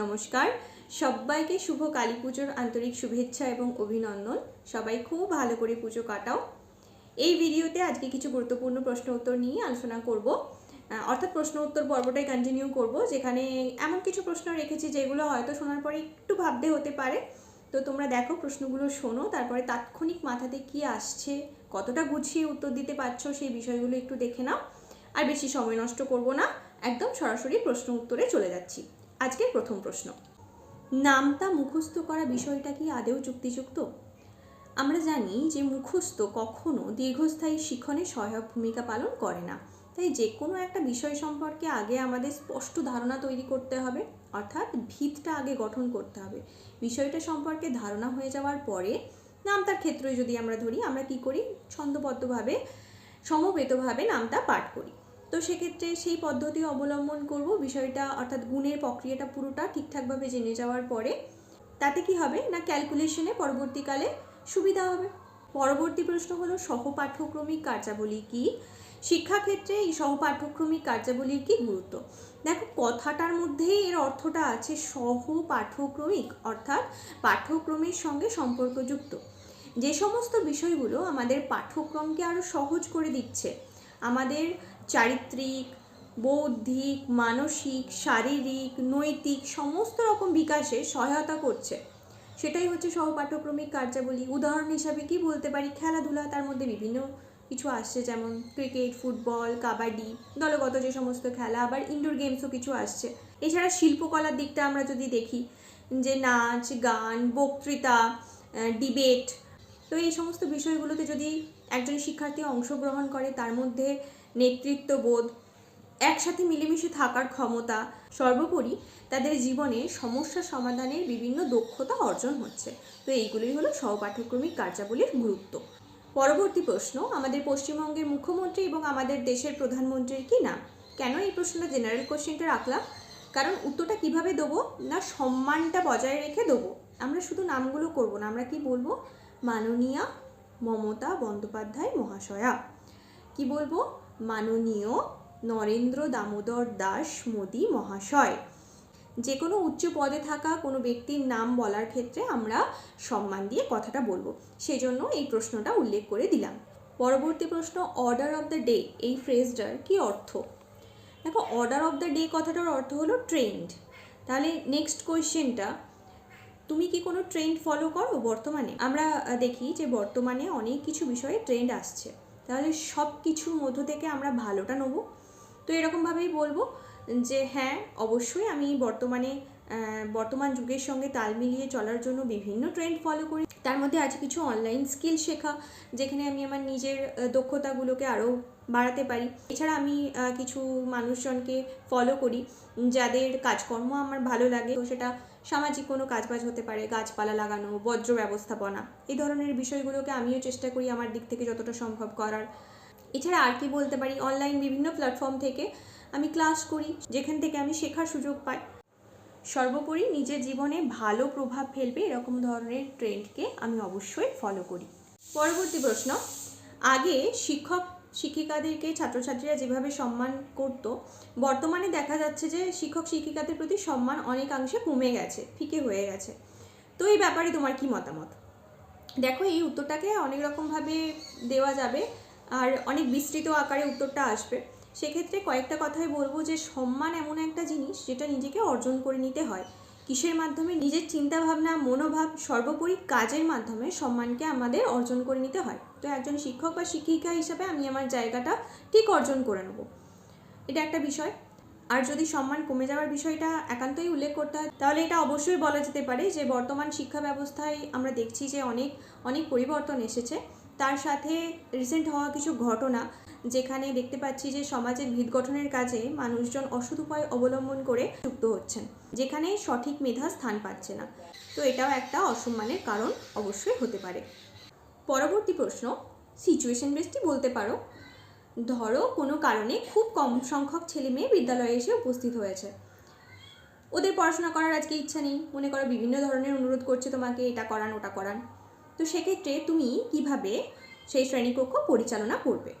নমস্কার। সবাইকে শুভ কালী পুজোর আন্তরিক শুভেচ্ছা এবং অভিনন্দন। সবাই খুব ভালো করে পুজো কাটাও। এই ভিডিওতে আজকে কিছু গুরুত্বপূর্ণ প্রশ্ন উত্তর নিয়ে আলোচনা করব। অর্থাৎ প্রশ্ন উত্তর পর্বটাই কন্টিনিউ করব, যেখানে এমন কিছু প্রশ্ন রেখেছি যেগুলো হয়তো শোনার পরে একটু ভাবতে হতে পারে। তো তোমরা দেখো, প্রশ্নগুলো শোনো, তারপরে তাৎক্ষণিক মাথাতে কি আসছে, কতটা গুছিয়ে উত্তর দিতে পারছ সেই বিষয়গুলো একটু দেখে নাও। আর বেশি সময় নষ্ট করব না, একদম সরাসরি প্রশ্ন উত্তরে চলে যাচ্ছি। আজকের প্রথম প্রশ্ন। নামতা মুখস্থ করা বিষয়টা কি আদেও যুক্তিযুক্ত আমরা জানি যে মুখস্থ কখনো দীর্ঘস্থায়ী শিক্ষণে সহায়ক ভূমিকা পালন করে না। তাই যে কোনো একটা বিষয় সম্পর্কে আগে আমাদের স্পষ্ট ধারণা তৈরি করতে হবে, অর্থাৎ ভিতটা আগে গঠন করতে হবে। বিষয়টা সম্পর্কে ধারণা হয়ে যাওয়ার পরে নামতার ক্ষেত্রে যদি আমরা ধরি, আমরা কি করি? ছন্দবদ্ধভাবে, সমবেতভাবে নামতা পাঠ করি। তো সেক্ষেত্রে সেই পদ্ধতি অবলম্বন করব। বিষয়টা অর্থাৎ গুণের প্রক্রিয়াটা পুরোটা ঠিকঠাকভাবে জেনে যাওয়ার পরে, তাতে কি হবে না ক্যালকুলেশনে পরবর্তীকালে সুবিধা হবে? পরবর্তী প্রশ্ন হলো, সহপাঠ্যক্রমিক কার্যাবলী কি? শিক্ষাক্ষেত্রে এই সহপাঠ্যক্রমিক কার্যাবলীর কি গুরুত্ব? দেখো, কথাটার মধ্যেই এর অর্থটা আছে সহ পাঠ্যক্রমিক অর্থাৎ পাঠ্যক্রমের সঙ্গে সম্পর্কযুক্ত। যে সমস্ত বিষয়গুলো আমাদের পাঠ্যক্রমকে আরও সহজ করে দিচ্ছে, আমাদের চারিত্রিক, বৌদ্ধিক, মানসিক, শারীরিক, নৈতিক সমস্ত রকম বিকাশে সহায়তা করছে। সেটাই হচ্ছে সহপাঠ্যক্রমিক কার্যাবলী। উদাহরণ হিসাবে কি বলতে পারি? খেলাধুলা, তার মধ্যে বিভিন্ন কিছু আসছে, যেমন ক্রিকেট, ফুটবল, কাবাডি, দলগত যে সমস্ত খেলা, আবার ইনডোর গেমসও কিছু আসছে। এছাড়া শিল্পকলার দিকটা আমরা যদি দেখি, যে নাচ, গান, বক্তৃতা ডিবেট তো এই সমস্ত বিষয়গুলোতে যদি একজন শিক্ষার্থী অংশগ্রহণ করে, তার মধ্যে নেতৃত্ববোধ একসাথে মিলেমিশে থাকার ক্ষমতা, সর্বোপরি তাদের জীবনে সমস্যা সমাধানের বিভিন্ন দক্ষতা অর্জন হচ্ছে। তো এইগুলোই হলো সহপাঠ্যক্রমিক কার্যাবলীর গুরুত্ব। পরবর্তী প্রশ্ন, আমাদের পশ্চিমবঙ্গের মুখ্যমন্ত্রী এবং আমাদের দেশের প্রধানমন্ত্রীর কি নাম? কেন এই প্রশ্নটা জেনারেল কোশ্চেনটা রাখলাম? কারণ উত্তরটা কীভাবে দেবো না সম্মানটা বজায় রেখে দেবো? আমরা শুধু নামগুলো করব না, আমরা কি বলব? মাননীয়া মমতা বন্দ্যোপাধ্যায় মহাশয়া। কি বলব? মাননীয় নরেন্দ্র দামোদর দাস মোদী মহাশয়। যে কোনো উচ্চ পদে থাকা কোনো ব্যক্তির নাম বলার ক্ষেত্রে আমরা সম্মান দিয়ে কথাটা বলব। সেজন্য এই প্রশ্নটা উল্লেখ করে দিলাম। পরবর্তী প্রশ্ন অর্ডার অফ দ্য ডে এই ফ্রেজটার কি অর্থ? দেখো অর্ডার অফ দ্য ডে কথাটার অর্থ হলো ট্রেন্ড তাহলে নেক্সট কোয়েশ্চেনটা তুমি কি কোনো ট্রেন্ড ফলো করো বর্তমানে? আমরা দেখি যে বর্তমানে অনেক কিছু বিষয়ে ট্রেন্ড আসছে। তাহলে সব কিছুর মধ্য থেকে আমরা ভালোটা নেব। তো এরকমভাবেই বলব যে হ্যাঁ অবশ্যই আমি বর্তমানে বর্তমান যুগের সঙ্গে তাল মিলিয়ে চলার জন্য বিভিন্ন ট্রেন্ড ফলো করি। তার মধ্যে আছে কিছু অনলাইন স্কিল শেখা, যেখানে আমি আমার নিজের দক্ষতাগুলোকে আরও বাড়াতে পারি। এছাড়া আমি কিছু মানুষজনকে ফলো করি, যাদের কাজকর্ম আমার ভালো লাগে, তো সেটা সামাজিক কোনো কাজবাজ হতে পারে, গাছপালা লাগানো বজ্র ব্যবস্থাপনা এই ধরনের বিষয়গুলোকে আমিও চেষ্টা করি আমার দিক থেকে যতটা সম্ভব করার। এছাড়া আর কি বলতে পারি অনলাইন বিভিন্ন প্ল্যাটফর্ম থেকে আমি ক্লাস করি, যেখান থেকে আমি শেখার সুযোগ পাই। সর্বোপরি নিজের জীবনে ভালো প্রভাব ফেলবে এরকম ধরনের ট্রেন্ডকে আমি অবশ্যই ফলো করি। পরবর্তী প্রশ্ন, আগে শিক্ষক শিক্ষিকাদেরকে ছাত্রছাত্রীরা যেভাবে সম্মান করত, বর্তমানে দেখা যাচ্ছে যে শিক্ষক শিক্ষিকাদের প্রতি সম্মান অনেকাংশে কমে গেছে, ফিকে হয়ে গেছে। তো এই ব্যাপারে তোমার কি মতামত? দেখো, এই উত্তরটাকে অনেক রকমভাবে দেওয়া যাবে, আর অনেক বিস্তৃত আকারে উত্তরটা আসবে। সেক্ষেত্রে কয়েকটা কথাই বলব যে সম্মান এমন একটা জিনিস যেটা নিজেকে অর্জন করে নিতে হয়। কিসের মাধ্যমে? নিজের চিন্তাভাবনা, মনোভাব সর্বোপরি কাজের মাধ্যমে সম্মানকে আমাদের অর্জন করে নিতে হয়। তো একজন শিক্ষক বা শিক্ষিকা হিসাবে আমি আমার জায়গাটা ঠিক অর্জন করে নেব। এটা একটা বিষয়। আর যদি সম্মান কমে যাওয়ার বিষয়টা একান্তই উল্লেখ করতে হয়, তাহলে এটা অবশ্যই বলা যেতে পারে যে বর্তমান শিক্ষা ব্যবস্থায় আমরা দেখছি যে অনেক অনেক পরিবর্তন এসেছে। তার সাথে রিসেন্ট হওয়া কিছু ঘটনা যেখানে দেখতে পাচ্ছি যে সমাজের ভিত গঠনের কাজে মানুষজন অসৎ উপায় অবলম্বন করে যুক্ত হচ্ছেন, যেখানে সঠিক মেধা স্থান পাচ্ছে না। তো এটাও একটা অসম্মানের কারণ অবশ্যই হতে পারে। পরবর্তী প্রশ্ন সিচুয়েশন বেসটি বলতে পারো। ধরো কোনো কারণে খুব কম সংখ্যক ছেলে মেয়ে বিদ্যালয়ে এসে উপস্থিত হয়েছে। ওদের পড়াশোনা করার আজকে ইচ্ছা নেই। মনে করো বিভিন্ন ধরনের অনুরোধ করছে তোমাকে, এটা করান, ওটা করান। তো সেক্ষেত্রে তুমি কীভাবে সেই শ্রেণীকক্ষ পরিচালনা করবে?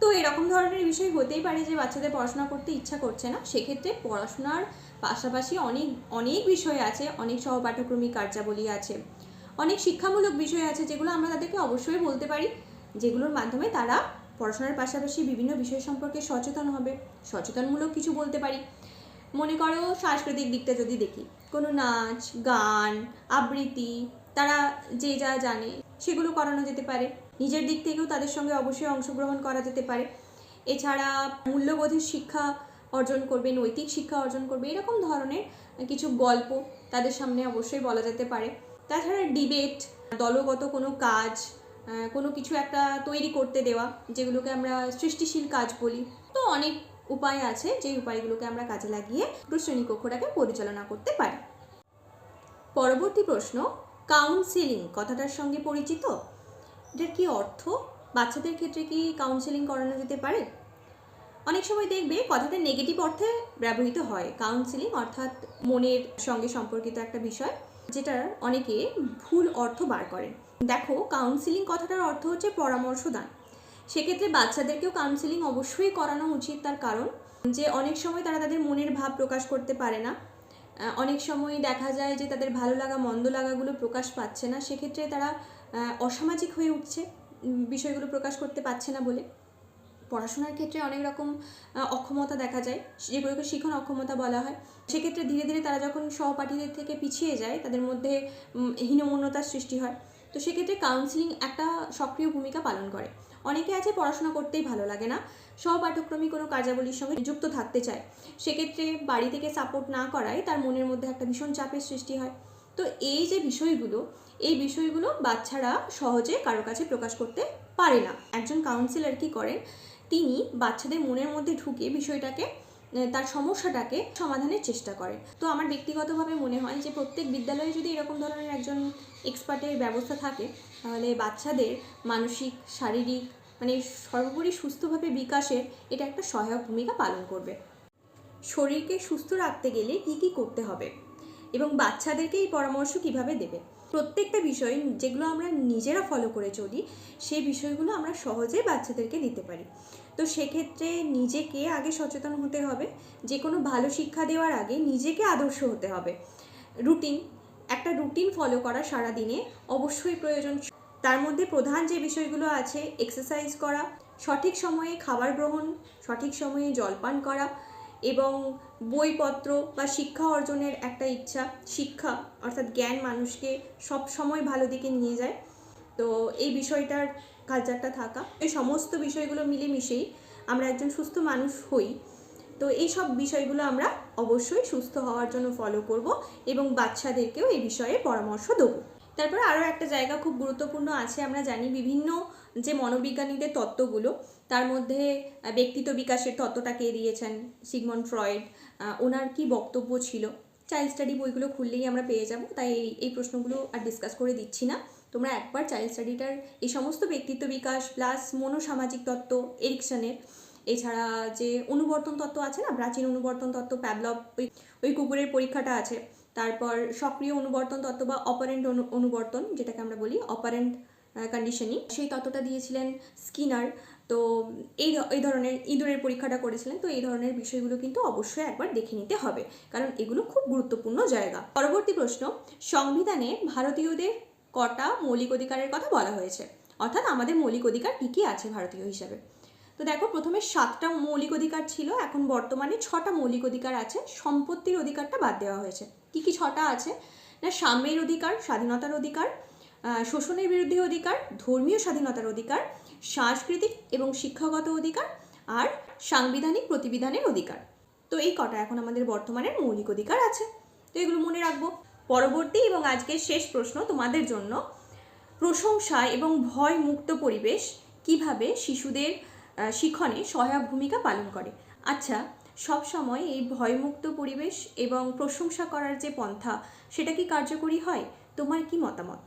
তো এরকম ধরনের বিষয় হতেই পারে যে বাচ্চাদের পড়াশোনা করতে ইচ্ছা করছে না। সেক্ষেত্রে পড়াশোনার পাশাপাশি অনেক অনেক বিষয় আছে, অনেক সহপাঠক্রমিক কার্যাবলী আছে, অনেক শিক্ষামূলক বিষয় আছে যেগুলো আমরা তাদেরকে অবশ্যই বলতে পারি, যেগুলোর মাধ্যমে তারা পড়াশোনার পাশাপাশি বিভিন্ন বিষয় সম্পর্কে সচেতন হবে, সচেতনমূলক কিছু বলতে পারি। মনে করো সাংস্কৃতিক দিকটা যদি দেখি, কোনো নাচ, গান, আবৃত্তি, তারা যে যা জানে সেগুলো করানো যেতে পারে। নিজের দিক থেকেও তাদের সঙ্গে অবশ্যই অংশগ্রহণ করা যেতে পারে। এছাড়া মূল্যবোধের শিক্ষা অর্জন করবে নৈতিক শিক্ষা অর্জন করবে এরকম ধরনের কিছু গল্প তাদের সামনে অবশ্যই বলা যেতে পারে। তাছাড়া ডিবেট, দলগত কোনো কাজ কোনো কিছু একটা তৈরি করতে দেওয়া, যেগুলোকে আমরা সৃষ্টিশীল কাজ বলি। তো অনেক উপায় আছে যে উপায়গুলোকে আমরা কাজে লাগিয়ে শ্রেণীকক্ষটাকে পরিচালনা করতে পারি। পরবর্তী প্রশ্ন কাউন্সিলিং কথাটার সঙ্গে পরিচিত? এটার কি অর্থ? বাচ্চাদের ক্ষেত্রে কি কাউন্সেলিং করানো যেতে পারে? অনেক সময় দেখবে কথাটা নেগেটিভ অর্থে ব্যবহৃত হয়। কাউন্সিলিং অর্থাৎ মনের সঙ্গে সম্পর্কিত একটা বিষয় যেটার অনেকে ভুল অর্থ বার করেন। দেখো কাউন্সিলিং কথাটার অর্থ হচ্ছে পরামর্শ দান সেক্ষেত্রে বাচ্চাদেরকেও কাউন্সিলিং অবশ্যই করানো উচিত তার কারণ যে অনেক সময় তারা তাদের মনের ভাব প্রকাশ করতে পারে না। অনেক সময় দেখা যায় যে তাদের ভালো লাগা, মন্দ লাগাগুলো প্রকাশ পাচ্ছে না। সেক্ষেত্রে তারা অসামাজিক হয়ে উঠছে বিষয়গুলো প্রকাশ করতে পারছে না বলে। পড়াশোনার ক্ষেত্রে অনেক রকম অক্ষমতা দেখা যায়, যেগুলোকে শিখন অক্ষমতা বলা হয়। সেক্ষেত্রে ধীরে ধীরে তারা যখন সহপাঠীদের থেকে পিছিয়ে যায়, তাদের মধ্যে হীনমন্যতার সৃষ্টি হয়। তো সেক্ষেত্রে কাউন্সিলিং একটা সক্রিয় ভূমিকা পালন করে। অনেকে আছে পড়াশোনা করতেই ভালো লাগে না সহপাঠক্রমিক কোনো কার্যাবলীর সঙ্গে যুক্ত থাকতে চায়। সেক্ষেত্রে বাড়ি থেকে সাপোর্ট না করায় তার মনের মধ্যে একটা ভীষণ চাপের সৃষ্টি হয়। তো এই যে বিষয়গুলো, এই বিষয়গুলো বাচ্চারা সহজে কারোর কাছে প্রকাশ করতে পারে না। একজন কাউন্সিলর কি করেন? তিনি বাচ্চাদের মনের মধ্যে ঢুকে বিষয়টাকে তার সমস্যাটাকে সমাধানের চেষ্টা করে তো আমার ব্যক্তিগতভাবে মনে হয় যে প্রত্যেক বিদ্যালয়ে যদি এরকম ধরনের একজন এক্সপার্টের ব্যবস্থা থাকে, তাহলে বাচ্চাদের মানসিক, শারীরিক মানে সর্বোপরি সুস্থভাবে বিকাশের এটা একটা সহায়ক ভূমিকা পালন করবে। শরীরকে সুস্থ রাখতে গেলে কি কি করতে হবে? এবং বাচ্চাদেরকে এই পরামর্শ কীভাবে দেবে? প্রত্যেকটা বিষয় যেগুলো আমরা নিজেরা ফলো করে চলি, সেই বিষয়গুলো আমরা সহজেই বাচ্চাদেরকে দিতে পারি। তো সেক্ষেত্রে নিজেকে আগে সচেতন হতে হবে যে কোনো ভালো শিক্ষা দেওয়ার আগে নিজেকে আদর্শ হতে হবে। রুটিন একটা রুটিন ফলো করা সারা দিনে অবশ্যই প্রয়োজন। তার মধ্যে প্রধান যে বিষয়গুলো আছে এক্সারসাইজ করা, সঠিক সময়ে খাবার গ্রহণ, সঠিক সময়ে জলপান করা এবং বইপত্র বা শিক্ষা অর্জনের একটা ইচ্ছা, শিক্ষা অর্থাৎ জ্ঞান মানুষকে সব সময় ভালো দিকে নিয়ে যায়। তো এই বিষয়টার কালচারটা থাকা। এই সমস্ত বিষয়গুলো মিলেমিশেই আমরা একজন সুস্থ মানুষ হই। তো এই সব বিষয়গুলো আমরা অবশ্যই সুস্থ হওয়ার জন্য ফলো করব এবং বাচ্চাদেরকেও এই বিষয়ে পরামর্শ দেবো। তারপরে আরও একটা জায়গা খুব গুরুত্বপূর্ণ আছে, আমরা জানি বিভিন্ন যে মনোবিজ্ঞানীদের তত্ত্বগুলো, তার মধ্যে ব্যক্তিত্ব বিকাশের তত্ত্বটা কে দিয়েছেন? সিগমন্ড ফ্রয়েড ওনার কি বক্তব্য ছিল? চাইল্ড স্টাডি বইগুলো খুললেই আমরা পেয়ে যাব, তাই এই- প্রশ্নগুলো আর ডিসকাস করে দিচ্ছি না। তোমরা একবার চাইল্ড স্টাডিটার এই সমস্ত ব্যক্তিত্ব বিকাশ প্লাস মনোসামাজিক তত্ত্ব এরিকশনের এছাড়া যে অনুবর্তন তত্ত্ব আছে না, প্রাচীন অনুবর্তন তত্ত্ব, প্যাবলভ, ওই ওই কুকুরের পরীক্ষাটা আছে তারপর সক্রিয় অনুবর্তন তত্ত্ব বা অপারেন্ট অনু, অনুবর্তন, যেটাকে আমরা বলি অপারেন্ট কন্ডিশনিং সেই তত্ত্বটা দিয়েছিলেন স্কিনার। তো এই এই ধরনের ইঁদুরের পরীক্ষাটা করেছিলেন। তো এই ধরনের বিষয়গুলো কিন্তু অবশ্যই একবার দেখে নিতে হবে, কারণ এগুলো খুব গুরুত্বপূর্ণ জায়গা। পরবর্তী প্রশ্ন, সংবিধানে ভারতীয়দের কটা মৌলিক অধিকারের কথা বলা হয়েছে? অর্থাৎ আমাদের মৌলিক অধিকার কী কী আছে ভারতীয় হিসাবে? তো দেখো, প্রথমে সাতটা মৌলিক অধিকার ছিল, এখন বর্তমানে ছটা মৌলিক অধিকার আছে, সম্পত্তির অধিকারটা বাদ দেওয়া হয়েছে। কি কি ছটা আছে? না, সাম্যের অধিকার, স্বাধীনতার অধিকার শোষণের বিরুদ্ধে অধিকার, ধর্মীয় স্বাধীনতার অধিকার, সাংস্কৃতিক এবং শিক্ষাগত অধিকার আর সাংবিধানিক প্রতিবিধানের অধিকার। তো এই কটা এখন আমাদের বর্তমানের মৌলিক অধিকার আছে। তো এগুলো মনে রাখব। পরবর্তী এবং আজকের শেষ প্রশ্ন তোমাদের জন্য। প্রশংসা এবং ভয় মুক্ত পরিবেশ কীভাবে শিশুদের শিক্ষণে সহায়ক ভূমিকা পালন করে? আচ্ছা সব সময় এই ভয়মুক্ত পরিবেশ এবং প্রশংসা করার যে পন্থা, সেটা কি কার্যকরী হয়? তোমার কি মতামত?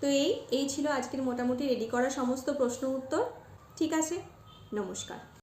তো এই এই ছিল আজকের মোটামুটি রেডি করা সমস্ত প্রশ্ন উত্তর। ঠিক আছে, নমস্কার।